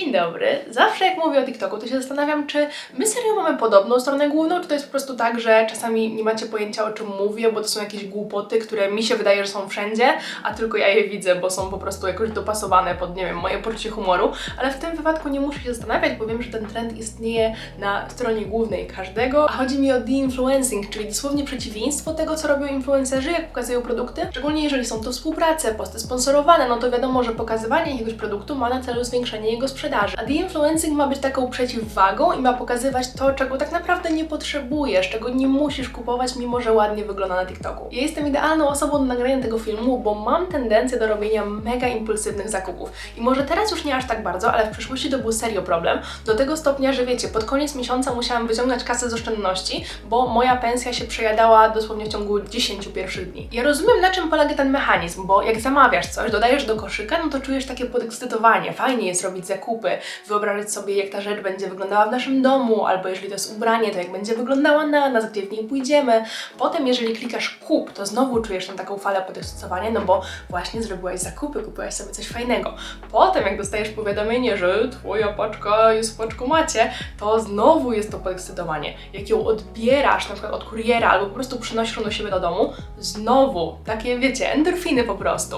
Dzień dobry. Zawsze jak mówię o TikToku, to się zastanawiam, czy my serio mamy podobną stronę główną, czy to jest po prostu tak, że czasami nie macie pojęcia o czym mówię, bo to są jakieś głupoty, które mi się wydaje, że są wszędzie, a tylko ja je widzę, bo są po prostu jakoś dopasowane pod, nie wiem, moje poczucie humoru. Ale w tym wypadku nie muszę się zastanawiać, bo wiem, że ten trend istnieje na stronie głównej każdego. A chodzi mi o de-influencing, czyli dosłownie przeciwieństwo tego, co robią influencerzy, jak pokazują produkty. Szczególnie jeżeli są to współprace, posty sponsorowane, no to wiadomo, że pokazywanie jakiegoś produktu ma na celu zwiększenie jego sprzedaży. A de-influencing ma być taką przeciwwagą i ma pokazywać to, czego tak naprawdę nie potrzebujesz, czego nie musisz kupować, mimo że ładnie wygląda na TikToku. Ja jestem idealną osobą do nagrania tego filmu, bo mam tendencję do robienia mega impulsywnych zakupów. I może teraz już nie aż tak bardzo, ale w przyszłości to był serio problem. Do tego stopnia, że wiecie, pod koniec miesiąca musiałam wyciągnąć kasę z oszczędności, bo moja pensja się przejadała dosłownie w ciągu 10 pierwszych dni. Ja rozumiem, na czym polega ten mechanizm, bo jak zamawiasz coś, dodajesz do koszyka, no to czujesz takie podekscytowanie. Fajnie jest robić zakupy, wyobrażać sobie, jak ta rzecz będzie wyglądała w naszym domu, albo jeżeli to jest ubranie, to jak będzie wyglądała na nas, gdzie w niej pójdziemy. Potem, jeżeli klikasz kup, to znowu czujesz tam taką falę podekscytowania, no bo właśnie zrobiłaś zakupy, kupiłaś sobie coś fajnego. Potem, jak dostajesz powiadomienie, że twoja paczka jest w paczkomacie, to znowu jest to podekscytowanie. Jak ją odbierasz, na przykład od kuriera, albo po prostu przynosisz ją do siebie do domu, znowu takie, wiecie, endorfiny po prostu.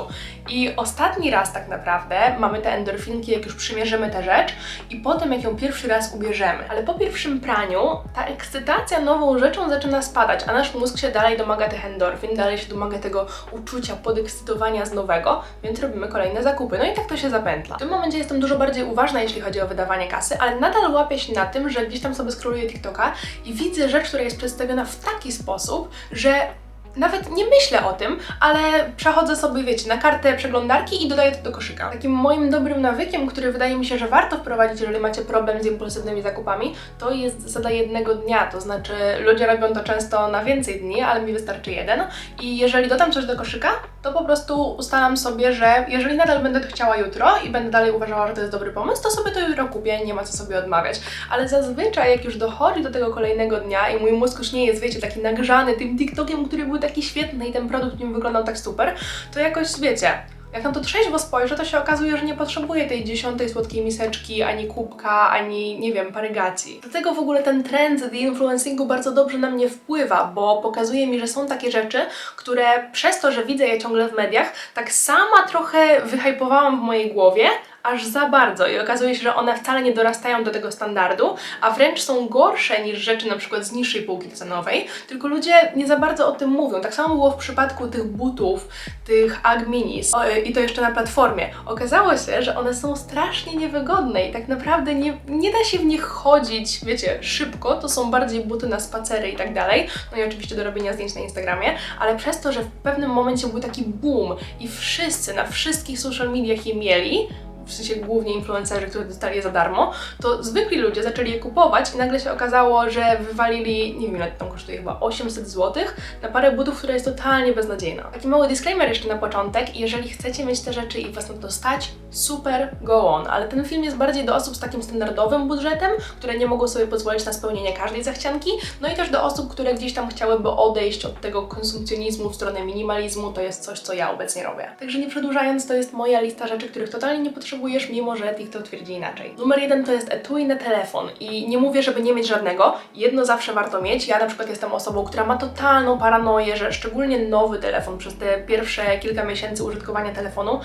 I ostatni raz tak naprawdę mamy te endorfinki, jak już przymierzymy tę rzecz i potem jak ją pierwszy raz ubierzemy. Ale po pierwszym praniu ta ekscytacja nową rzeczą zaczyna spadać, a nasz mózg się dalej domaga tych endorfin, dalej się domaga tego uczucia podekscytowania z nowego, więc robimy kolejne zakupy. No i tak to się zapętla. W tym momencie jestem dużo bardziej uważna, jeśli chodzi o wydawanie kasy, ale nadal łapię się na tym, że gdzieś tam sobie scrolluję TikToka i widzę rzecz, która jest przedstawiona w taki sposób, że nawet nie myślę o tym, ale przechodzę sobie, wiecie, na kartę przeglądarki i dodaję to do koszyka. Takim moim dobrym nawykiem, który wydaje mi się, że warto wprowadzić, jeżeli macie problem z impulsywnymi zakupami, to jest zasada jednego dnia. To znaczy, ludzie robią to często na więcej dni, ale mi wystarczy jeden. I jeżeli dodam coś do koszyka, to po prostu ustalam sobie, że jeżeli nadal będę to chciała jutro i będę dalej uważała, że to jest dobry pomysł, to sobie to jutro kupię, nie ma co sobie odmawiać. Ale zazwyczaj, jak już dochodzi do tego kolejnego dnia i mój mózg już nie jest, wiecie, taki nagrzany tym TikTokiem, który był taki świetny i ten produkt nim wyglądał tak super, to jakoś, wiecie, jak na to trzeźwo spojrzę, to się okazuje, że nie potrzebuję tej dziesiątej słodkiej miseczki, ani kubka, ani, nie wiem, parygacji. Dlatego w ogóle ten trend the influencingu bardzo dobrze na mnie wpływa, bo pokazuje mi, że są takie rzeczy, które przez to, że widzę je ciągle w mediach, tak sama trochę wyhypowałam w mojej głowie, aż za bardzo i okazuje się, że one wcale nie dorastają do tego standardu, a wręcz są gorsze niż rzeczy na przykład z niższej półki cenowej, tylko ludzie nie za bardzo o tym mówią. Tak samo było w przypadku tych butów, tych Ag Minis o, i to jeszcze na platformie. Okazało się, że one są strasznie niewygodne i tak naprawdę nie, nie da się w nich chodzić, wiecie, szybko, to są bardziej buty na spacery i tak dalej, no i oczywiście do robienia zdjęć na Instagramie, ale przez to, że w pewnym momencie był taki boom i wszyscy na wszystkich social mediach je mieli, w sensie głównie influencerzy, którzy dostali je za darmo, to zwykli ludzie zaczęli je kupować i nagle się okazało, że wywalili, nie wiem ile tam kosztuje, chyba 800 zł na parę butów, która jest totalnie beznadziejna. Taki mały disclaimer jeszcze na początek, jeżeli chcecie mieć te rzeczy i Was na to stać, super, go on, ale ten film jest bardziej do osób z takim standardowym budżetem, które nie mogą sobie pozwolić na spełnienie każdej zachcianki, no i też do osób, które gdzieś tam chciałyby odejść od tego konsumpcjonizmu w stronę minimalizmu, to jest coś, co ja obecnie robię. Także nie przedłużając, to jest moja lista rzeczy, których totalnie nie potrzebuję potrzebujesz, mimo że TikTok twierdzi inaczej. Numer jeden to jest etui na telefon i nie mówię, żeby nie mieć żadnego. Jedno zawsze warto mieć. Ja na przykład jestem osobą, która ma totalną paranoję, że szczególnie nowy telefon przez te pierwsze kilka miesięcy użytkowania telefonu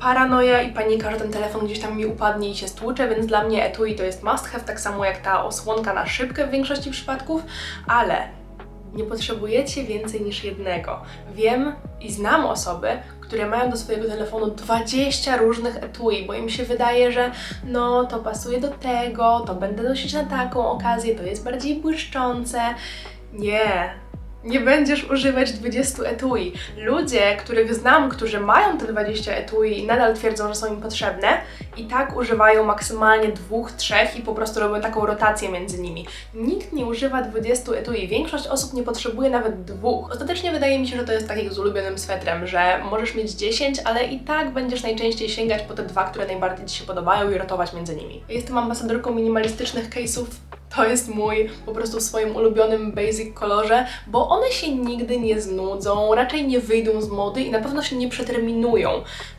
paranoja i panika, że ten telefon gdzieś tam mi upadnie i się stłucze, więc dla mnie etui to jest must have, tak samo jak ta osłonka na szybkę w większości przypadków, ale nie potrzebujecie więcej niż jednego. Wiem i znam osoby, które mają do swojego telefonu 20 różnych etui, bo im się wydaje, że no to pasuje do tego, to będę nosić na taką okazję, to jest bardziej błyszczące. Nie, nie będziesz używać 20 etui. Ludzie, których znam, którzy mają te 20 etui i nadal twierdzą, że są im potrzebne, i tak używają maksymalnie dwóch, trzech i po prostu robią taką rotację między nimi. Nikt nie używa 20 etui, większość osób nie potrzebuje nawet dwóch. Ostatecznie wydaje mi się, że to jest tak jak z ulubionym swetrem, że możesz mieć 10, ale i tak będziesz najczęściej sięgać po te dwa, które najbardziej Ci się podobają i rotować między nimi. Jestem ambasadorką minimalistycznych case'ów To jest mój po prostu w swoim ulubionym basic kolorze, bo one się nigdy nie znudzą, raczej nie wyjdą z mody i na pewno się nie przeterminują.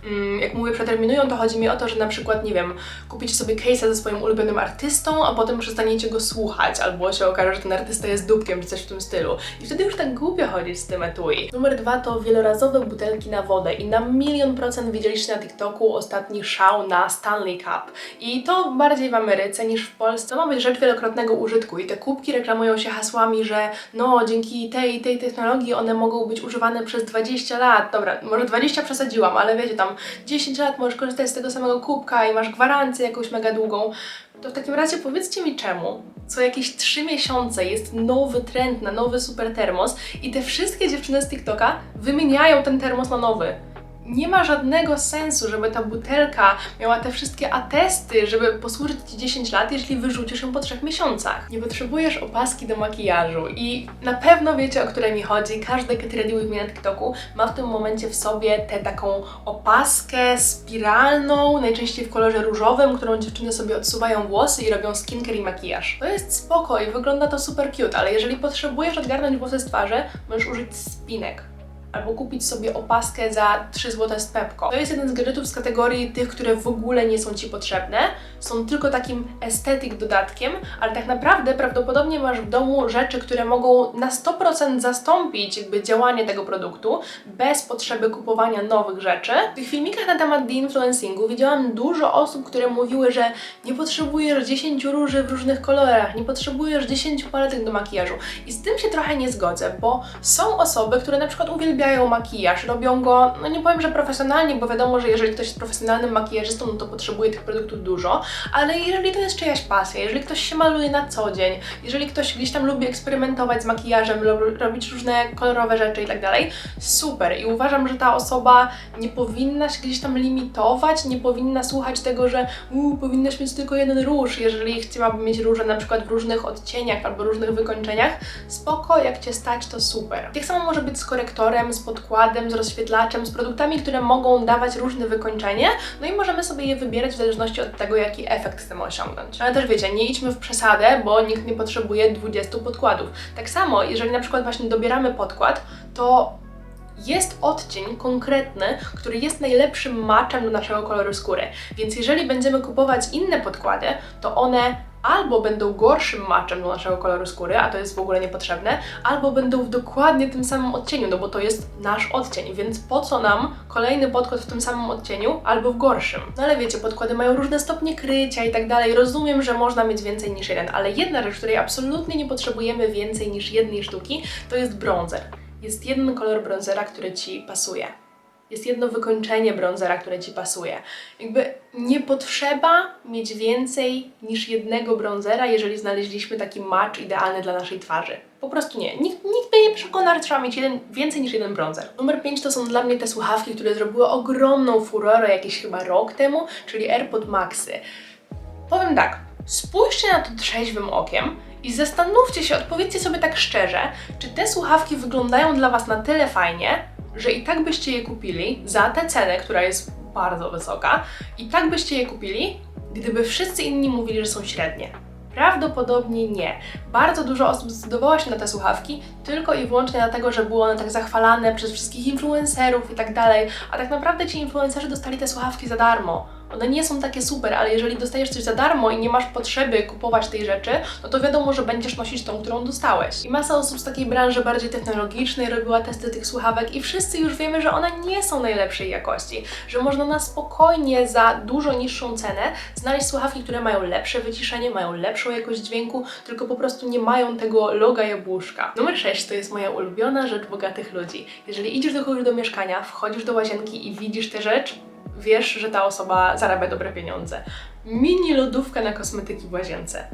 Mm, jak mówię przeterminują, to chodzi mi o to, że na przykład, nie wiem, kupicie sobie case'a ze swoim ulubionym artystą, a potem przestaniecie go słuchać, albo się okaże, że ten artysta jest dupkiem, czy coś w tym stylu. I wtedy już tak głupio chodzić z tym etui. Numer dwa to wielorazowe butelki na wodę i na milion procent widzieliście na TikToku ostatni szał na Stanley Cup. I to bardziej w Ameryce niż w Polsce. To ma być rzecz wielokrotnego użytku i te kubki reklamują się hasłami, że no dzięki tej i tej technologii one mogą być używane przez 20 lat. Dobra, może 20 przesadziłam, ale wiecie, tam 10 lat możesz korzystać z tego samego kubka i masz gwarancję jakąś mega długą. To w takim razie powiedzcie mi czemu co jakieś 3 miesiące jest nowy trend na nowy super termos i te wszystkie dziewczyny z TikToka wymieniają ten termos na nowy. Nie ma żadnego sensu, żeby ta butelka miała te wszystkie atesty, żeby posłużyć Ci 10 lat, jeśli wyrzucisz ją po 3 miesiącach. Nie potrzebujesz opaski do makijażu i na pewno wiecie, o które mi chodzi. Każdy With Me na TikToku ma w tym momencie w sobie tę taką opaskę spiralną, najczęściej w kolorze różowym, którą dziewczyny sobie odsuwają włosy i robią skincare i makijaż. To jest spoko i wygląda to super cute, ale jeżeli potrzebujesz odgarnąć włosy z twarzy, możesz użyć spinek albo kupić sobie opaskę za 3 zł z Pepko. To jest jeden z gadżetów z kategorii tych, które w ogóle nie są Ci potrzebne, są tylko takim estetyk dodatkiem, ale tak naprawdę prawdopodobnie masz w domu rzeczy, które mogą na 100% zastąpić jakby działanie tego produktu bez potrzeby kupowania nowych rzeczy. W tych filmikach na temat de-influencingu widziałam dużo osób, które mówiły, że nie potrzebujesz 10 róży w różnych kolorach, nie potrzebujesz 10 paletek do makijażu. I z tym się trochę nie zgodzę, bo są osoby, które na przykład uwielbiają makijaż, robią go, no nie powiem, że profesjonalnie, bo wiadomo, że jeżeli ktoś jest profesjonalnym makijażystą, no to potrzebuje tych produktów dużo, ale jeżeli to jest czyjaś pasja, jeżeli ktoś się maluje na co dzień, jeżeli ktoś gdzieś tam lubi eksperymentować z makijażem, robić różne kolorowe rzeczy i tak dalej, super. I uważam, że ta osoba nie powinna się gdzieś tam limitować, nie powinna słuchać tego, że uu, powinnaś mieć tylko jeden róż, jeżeli chciałaby mieć róże na przykład w różnych odcieniach albo różnych wykończeniach, spoko, jak Cię stać, to super. Tak samo może być z korektorem, z podkładem, z rozświetlaczem, z produktami, które mogą dawać różne wykończenie, no i możemy sobie je wybierać w zależności od tego, jaki efekt chcemy osiągnąć. Ale też wiecie, nie idźmy w przesadę, bo nikt nie potrzebuje 20 podkładów. Tak samo, jeżeli na przykład właśnie dobieramy podkład, to jest odcień konkretny, który jest najlepszym matchem do naszego koloru skóry. Więc jeżeli będziemy kupować inne podkłady, to one albo będą gorszym matchem do naszego koloru skóry, a to jest w ogóle niepotrzebne, albo będą w dokładnie tym samym odcieniu, no bo to jest nasz odcień, więc po co nam kolejny podkład w tym samym odcieniu, albo w gorszym? No ale wiecie, podkłady mają różne stopnie krycia i tak dalej. Rozumiem, że można mieć więcej niż jeden, ale jedna rzecz, której absolutnie nie potrzebujemy więcej niż jednej sztuki, to jest bronzer. Jest jeden kolor bronzera, który Ci pasuje jest jedno wykończenie bronzera, które Ci pasuje. Jakby nie potrzeba mieć więcej niż jednego bronzera, jeżeli znaleźliśmy taki match idealny dla naszej twarzy. Po prostu nie. Nikt, nikt mnie nie przekona, że trzeba mieć jeden, więcej niż jeden bronzer. Numer 5 to są dla mnie te słuchawki, które zrobiły ogromną furorę jakiś chyba rok temu, czyli AirPod Maxy. Powiem tak, spójrzcie na to trzeźwym okiem i zastanówcie się, odpowiedzcie sobie tak szczerze, czy te słuchawki wyglądają dla Was na tyle fajnie, że i tak byście je kupili za tę cenę, która jest bardzo wysoka, i tak byście je kupili, gdyby wszyscy inni mówili, że są średnie. Prawdopodobnie nie. Bardzo dużo osób zdecydowało się na te słuchawki tylko i wyłącznie dlatego, że były one tak zachwalane przez wszystkich influencerów i tak dalej, a tak naprawdę ci influencerzy dostali te słuchawki za darmo. One nie są takie super, ale jeżeli dostajesz coś za darmo i nie masz potrzeby kupować tej rzeczy, no to wiadomo, że będziesz nosić tą, którą dostałeś. I masa osób z takiej branży bardziej technologicznej robiła testy tych słuchawek i wszyscy już wiemy, że one nie są najlepszej jakości, że można na spokojnie za dużo niższą cenę znaleźć słuchawki, które mają lepsze wyciszenie, mają lepszą jakość dźwięku, tylko po prostu nie mają tego loga jabłuszka. Numer 6 to jest moja ulubiona rzecz bogatych ludzi. Jeżeli idziesz do kogoś do mieszkania, wchodzisz do łazienki i widzisz tę rzecz, wiesz, że ta osoba zarabia dobre pieniądze. Mini lodówka na kosmetyki w łazience.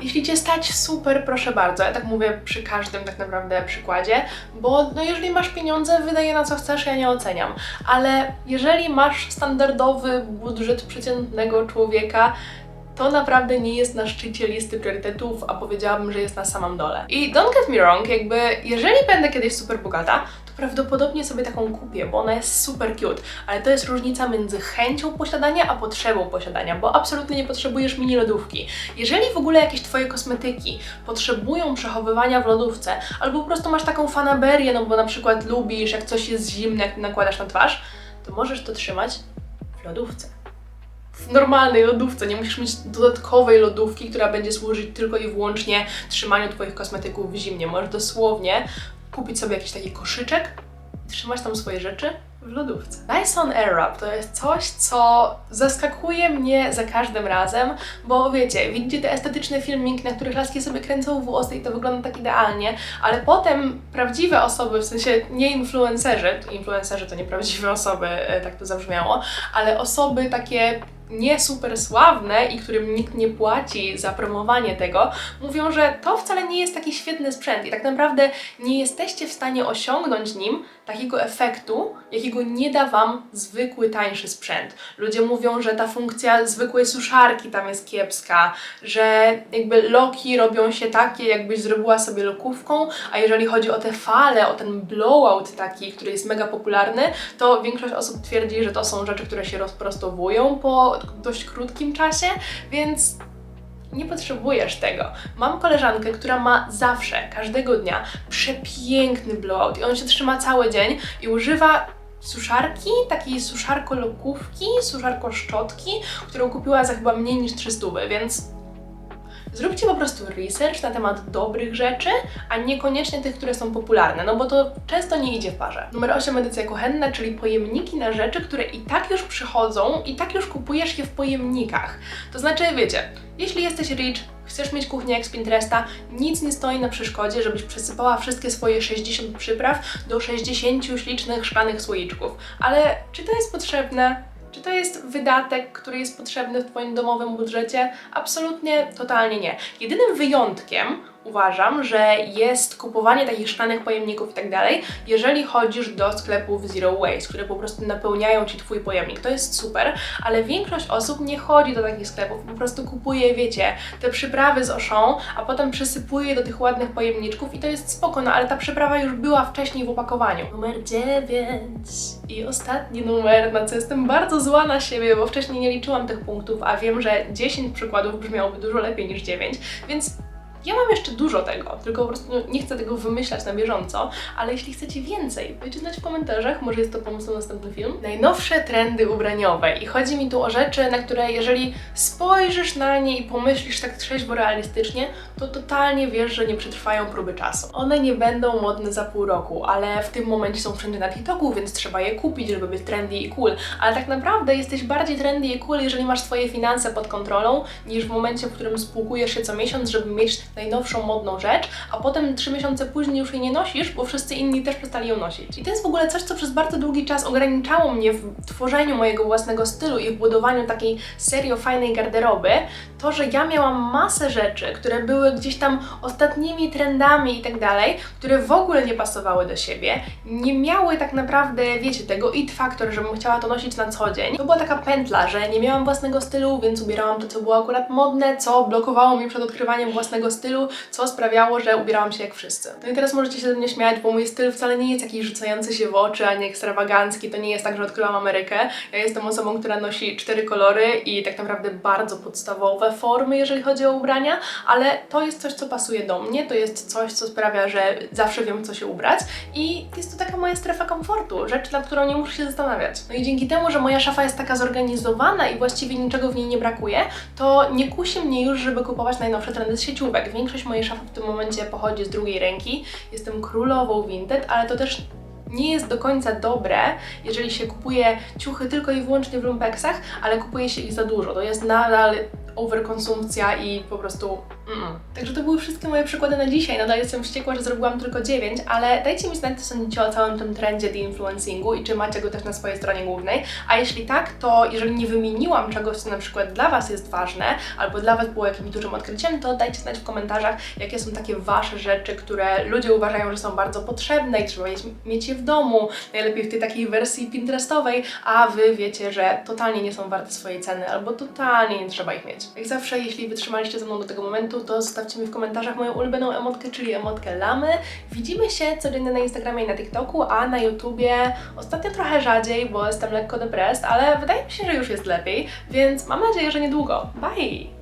Jeśli Cię stać, super, proszę bardzo. Ja tak mówię przy każdym tak naprawdę przykładzie, bo no jeżeli masz pieniądze, wydaje na co chcesz, ja nie oceniam. Ale jeżeli masz standardowy budżet przeciętnego człowieka, to naprawdę nie jest na szczycie listy priorytetów, a powiedziałabym, że jest na samym dole. I don't get me wrong, jakby jeżeli będę kiedyś super bogata, to prawdopodobnie sobie taką kupię, bo ona jest super cute, ale to jest różnica między chęcią posiadania a potrzebą posiadania, bo absolutnie nie potrzebujesz mini lodówki. Jeżeli w ogóle jakieś Twoje kosmetyki potrzebują przechowywania w lodówce, albo po prostu masz taką fanaberię, no bo na przykład lubisz, jak coś jest zimne, jak nakładasz na twarz, to możesz to trzymać w lodówce. W normalnej lodówce. Nie musisz mieć dodatkowej lodówki, która będzie służyć tylko i wyłącznie trzymaniu Twoich kosmetyków w zimnie. Możesz dosłownie kupić sobie jakiś taki koszyczek i trzymać tam swoje rzeczy w lodówce. Dyson Airwrap to jest coś, co zaskakuje mnie za każdym razem, bo wiecie, widzicie te estetyczne filmiki, na których laski sobie kręcą włosy i to wygląda tak idealnie, ale potem prawdziwe osoby, w sensie nie influencerzy, influencerzy to nie prawdziwe osoby, e, tak to zabrzmiało, ale osoby takie nie super sławne i którym nikt nie płaci za promowanie tego, mówią, że to wcale nie jest taki świetny sprzęt i tak naprawdę nie jesteście w stanie osiągnąć nim takiego efektu, jakiego nie da Wam zwykły, tańszy sprzęt. Ludzie mówią, że ta funkcja zwykłej suszarki tam jest kiepska, że jakby loki robią się takie, jakbyś zrobiła sobie lokówką, a jeżeli chodzi o te fale, o ten blowout taki, który jest mega popularny, to większość osób twierdzi, że to są rzeczy, które się rozprostowują po dość krótkim czasie, więc nie potrzebujesz tego. Mam koleżankę, która ma zawsze, każdego dnia przepiękny blowout i on się trzyma cały dzień i używa suszarki, takiej suszarko lokówki, suszarko szczotki, którą kupiła za chyba mniej niż 300, więc Zróbcie po prostu research na temat dobrych rzeczy, a niekoniecznie tych, które są popularne, no bo to często nie idzie w parze. Numer 8 edycja kuchenna, czyli pojemniki na rzeczy, które i tak już przychodzą, i tak już kupujesz je w pojemnikach. To znaczy, wiecie, jeśli jesteś rich, chcesz mieć kuchnię jak z Pinteresta, nic nie stoi na przeszkodzie, żebyś przesypała wszystkie swoje 60 przypraw do 60 ślicznych szklanych słoiczków. Ale czy to jest potrzebne? Czy to jest wydatek, który jest potrzebny w Twoim domowym budżecie? Absolutnie, totalnie nie. Jedynym wyjątkiem uważam, że jest kupowanie takich szklanych pojemników i tak dalej, jeżeli chodzisz do sklepów Zero Waste, które po prostu napełniają Ci Twój pojemnik. To jest super, ale większość osób nie chodzi do takich sklepów, po prostu kupuje, wiecie, te przyprawy z Auchan, a potem przysypuje do tych ładnych pojemniczków i to jest spoko, no ale ta przyprawa już była wcześniej w opakowaniu. Numer 9 i ostatni numer, na co jestem bardzo zła na siebie, bo wcześniej nie liczyłam tych punktów, a wiem, że 10 przykładów brzmiałoby dużo lepiej niż 9, więc ja mam jeszcze dużo tego, tylko po prostu nie chcę tego wymyślać na bieżąco, ale jeśli chcecie więcej, dajcie znać w komentarzach, może jest to pomysł na następny film. Najnowsze trendy ubraniowe i chodzi mi tu o rzeczy, na które jeżeli spojrzysz na nie i pomyślisz tak trzeźwo realistycznie, to totalnie wiesz, że nie przetrwają próby czasu. One nie będą modne za pół roku, ale w tym momencie są wszędzie na TikToku, więc trzeba je kupić, żeby być trendy i cool. Ale tak naprawdę jesteś bardziej trendy i cool, jeżeli masz swoje finanse pod kontrolą, niż w momencie, w którym spłukujesz się co miesiąc, żeby mieć najnowszą modną rzecz, a potem trzy miesiące później już jej nie nosisz, bo wszyscy inni też przestali ją nosić. I to jest w ogóle coś, co przez bardzo długi czas ograniczało mnie w tworzeniu mojego własnego stylu i w budowaniu takiej serio fajnej garderoby, to, że ja miałam masę rzeczy, które były gdzieś tam ostatnimi trendami i tak dalej, które w ogóle nie pasowały do siebie, nie miały tak naprawdę, wiecie, tego it factor, żebym chciała to nosić na co dzień. To była taka pętla, że nie miałam własnego stylu, więc ubierałam to, co było akurat modne, co blokowało mnie przed odkrywaniem własnego stylu, co sprawiało, że ubierałam się jak wszyscy. No i teraz możecie się ze mnie śmiać, bo mój styl wcale nie jest jakiś rzucający się w oczy, ani ekstrawagancki, to nie jest tak, że odkryłam Amerykę. Ja jestem osobą, która nosi cztery kolory i tak naprawdę bardzo podstawowe formy, jeżeli chodzi o ubrania, ale to jest coś, co pasuje do mnie, to jest coś, co sprawia, że zawsze wiem, co się ubrać i jest to taka moja strefa komfortu, rzecz, nad którą nie muszę się zastanawiać. No i dzięki temu, że moja szafa jest taka zorganizowana i właściwie niczego w niej nie brakuje, to nie kusi mnie już, żeby kupować najnowsze trendy z sieciówek. Większość mojej szafy w tym momencie pochodzi z drugiej ręki. Jestem królową Vinted, ale to też nie jest do końca dobre, jeżeli się kupuje ciuchy tylko i wyłącznie w lumpeksach, ale kupuje się ich za dużo. To jest nadal overkonsumpcja i po prostu mm. Także to były wszystkie moje przykłady na dzisiaj. Nadal jestem wściekła, że zrobiłam tylko 9, ale dajcie mi znać, co sądzicie o całym tym trendzie de-influencingu i czy macie go też na swojej stronie głównej. A jeśli tak, to jeżeli nie wymieniłam czegoś, co na przykład dla Was jest ważne, albo dla Was było jakimś dużym odkryciem, to dajcie znać w komentarzach, jakie są takie Wasze rzeczy, które ludzie uważają, że są bardzo potrzebne i trzeba mieć je w domu, najlepiej w tej takiej wersji Pinterestowej, a Wy wiecie, że totalnie nie są warte swojej ceny, albo totalnie nie trzeba ich mieć. Jak zawsze, jeśli wytrzymaliście ze mną do tego momentu, kontentu, to zostawcie mi w komentarzach moją ulubioną emotkę, czyli emotkę lamy. Widzimy się codziennie na Instagramie i na TikToku, a na YouTubie ostatnio trochę rzadziej, bo jestem lekko depressed, ale wydaje mi się, że już jest lepiej, więc mam nadzieję, że niedługo. Bye!